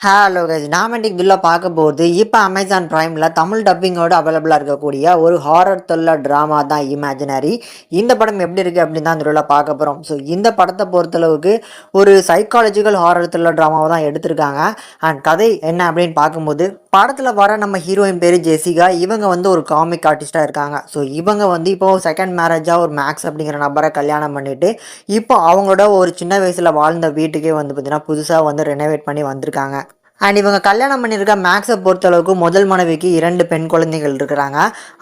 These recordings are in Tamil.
ஹலோ கைஸ் டாமெண்டிக் இன்னைக்கு பில்ல பார்க்க போகுது இப்போ அமேசான் ப்ரைமில் தமிழ் டப்பிங்கோட அவைலபிளாக இருக்கக்கூடிய ஒரு ஹாரர் தொல்லர் ட்ராமா தான் இமேஜினரி இந்த படம் எப்படி இருக்குது அப்படின்னு தான் இந்த பார்க்க போகிறோம் ஸோ இந்த படத்தை பொறுத்தளவுக்கு ஒரு சைக்காலஜிக்கல் ஹாரர் தொல்லர் ட்ராமாவை தான் எடுத்திருக்காங்க. அண்ட் கதை என்ன அப்படின்னு பார்க்கும்போது படத்தில் வர நம்ம ஹீரோயின் பேர் ஜெசிகா இவங்க வந்து ஒரு காமிக் ஆர்டிஸ்ட்டாக இருக்காங்க. ஸோ இவங்க வந்து இப்போ செகண்ட் மேரேஜாக ஒரு மேக்ஸ் அப்படிங்கிற நபரை கல்யாணம் பண்ணிவிட்டு இப்போ அவங்களோட ஒரு சின்ன வயசில் வாழ்ந்த வீட்டுக்கே வந்து பார்த்திங்கன்னா புதுசாக வந்து ரெனோவேட் பண்ணி வந்திருக்காங்க. அண்ட் இவங்க கல்யாணம் பண்ணியிருக்க மேக்ஸை பொறுத்தளவுக்கு முதல் மனைவிக்கு இரண்டு பெண் குழந்தைகள் இருக்கிறாங்க.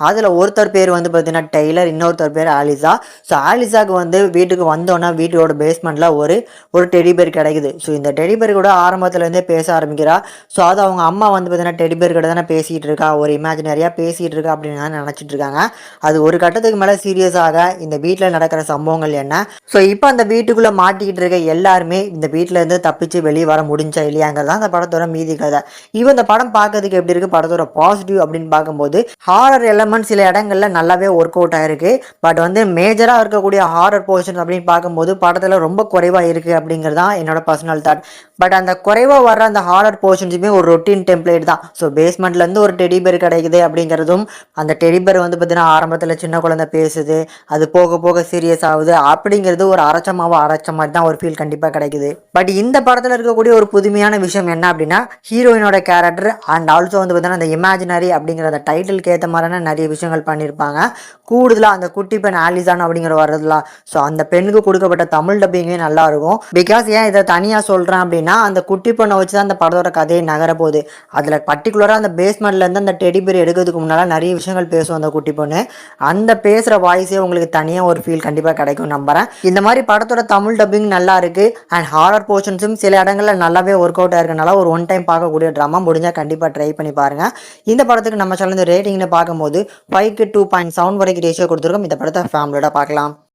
அதில் ஒருத்தர் பேர் வந்து பார்த்தீங்கன்னா டெய்லர் இன்னொருத்தர் பேர் ஆலிசா ஸோ ஆலிசாவுக்கு வந்து வீட்டுக்கு வந்தோன்னா வீட்டோட பேஸ்மெண்ட்டில் ஒரு ஒரு டெடிபேர் கிடைக்குது. ஸோ இந்த டெடிபேர் கூட ஆரம்பத்துலேருந்தே பேச ஆரம்பிக்கிறா. ஸோ அது அவங்க அம்மா வந்து பார்த்தீங்கன்னா டெடிபேர் கூட தானே பேசிகிட்டு இருக்கா. ஒரு இமேஜினரியாக பேசிகிட்டு இருக்கா அப்படின்னு தான் நினச்சிட்டு இருக்காங்க. அது ஒரு கட்டத்துக்கு மேலே சீரியஸாக இந்த வீட்டில் நடக்கிற சம்பவங்கள் என்ன? ஸோ இப்போ அந்த வீட்டுக்குள்ளே மாட்டிக்கிட்டு இருக்க எல்லாருமே இந்த வீட்டிலேருந்து தப்பிச்சு வெளியே வர முடிஞ்சா இல்லையாங்கிறது தான் அந்த படத்தோட மீதி கதை இவன் இந்த படம் பார்க்கறதுக்கு எப்படி இருக்குது படத்தோட பாசிட்டிவ் அப்படின்னு பார்க்கும்போது ஹாரர் எலமெண்ட் சில இடங்கள்ல நல்லாவே ஒர்க் அவுட் ஆயிருக்கு. பட் வந்து மேஜராக இருக்கக்கூடிய ஹாரர் போர்ஷன் அப்படின்னு பார்க்கும்போது படத்தில் ரொம்ப குறைவாக இருக்குது அப்படிங்கிறது தான் என்னோட பர்சனல் தாட் பட் அந்த குறைவாக வர்ற அந்த ஹாரர் போர்ஷன்ஸுமே ஒரு ரொட்டீன் டெம்ப்ளேட் தான். ஸோ பேஸ்மெண்ட்லேருந்து ஒரு டெடிபேர் கிடைக்குது அப்படிங்கிறதும் அந்த டெடிபேர் வந்து பார்த்தீங்கன்னா ஆரம்பத்தில் சின்ன குழந்தை பேசுது அது போக போக சீரியஸ் ஆகுது அப்படிங்கிறது ஒரு அரைச்சமாவோ அரைச்ச மாதிரி தான் ஒரு ஃபீல் கண்டிப்பாக கிடைக்குது. பட் இந்த படத்தில் இருக்கக்கூடிய ஒரு புதுமையான விஷயம் என்ன அப்படின்னா ஹீரோயினோட கேரக்டர் அண்ட் ஆல்சோ வந்து பார்த்தீங்கன்னா அந்த இமேஜினரி அப்படிங்கிற அந்த டைட்டிலுக்கு ஏற்ற மாதிரியான நிறைய விஷயங்கள் பண்ணியிருப்பாங்க. கூடுதலாக அந்த குட்டி பெண் ஆலிசான் அப்படிங்கிற வர்றதுலாம் ஸோ அந்த பெண்ணுக்கு கொடுக்கப்பட்ட தமிழ் டப்பிங்கே நல்லா இருக்கும். பிகாஸ் ஏன் இதை தனியாக சொல்கிறேன் அப்படின்னா அந்த குட்டி பொண்ணை வச்சு தான் அந்த படத்தோட கதையை நகரப்போகுது அதில் பர்டிகுலராக அந்த பேஸ்மெண்ட்லேருந்து அந்த டெடி எடுக்கிறதுக்கு முன்னால் நிறைய விஷயங்கள் பேசும் அந்த குட்டி பொண்ணு. அந்த பேசுகிற வாய்ஸே உங்களுக்கு தனியாக ஒரு ஃபீல் கண்டிப்பாக கிடைக்கும் நம்புறேன். இந்த மாதிரி படத்தோட தமிழ் டப்பிங் நல்லா இருக்குது அண்ட் ஹாரர் போர்ஷன்ஸும் சில இடங்களில் நல்லாவே ஒர்க் அவுட் ஆயிருக்கனால ஒரு ஒன் டைம் பார்க்கக்கூடிய ட்ராமா முடிஞ்சால் கண்டிப்பாக ட்ரை பண்ணி பாருங்கள் இந்த படத்துக்கு நம்ம சொல்லுற ரேட்டிங்னு பார்க்கும்போது ஃபைவ்க்கு டூ பாயிண்ட் செவன் வரைக்கும் ரேஷியோ கொடுத்துருக்கோம். இந்த படத்தை ஃபேமிலியோட பார்க்கலாம்.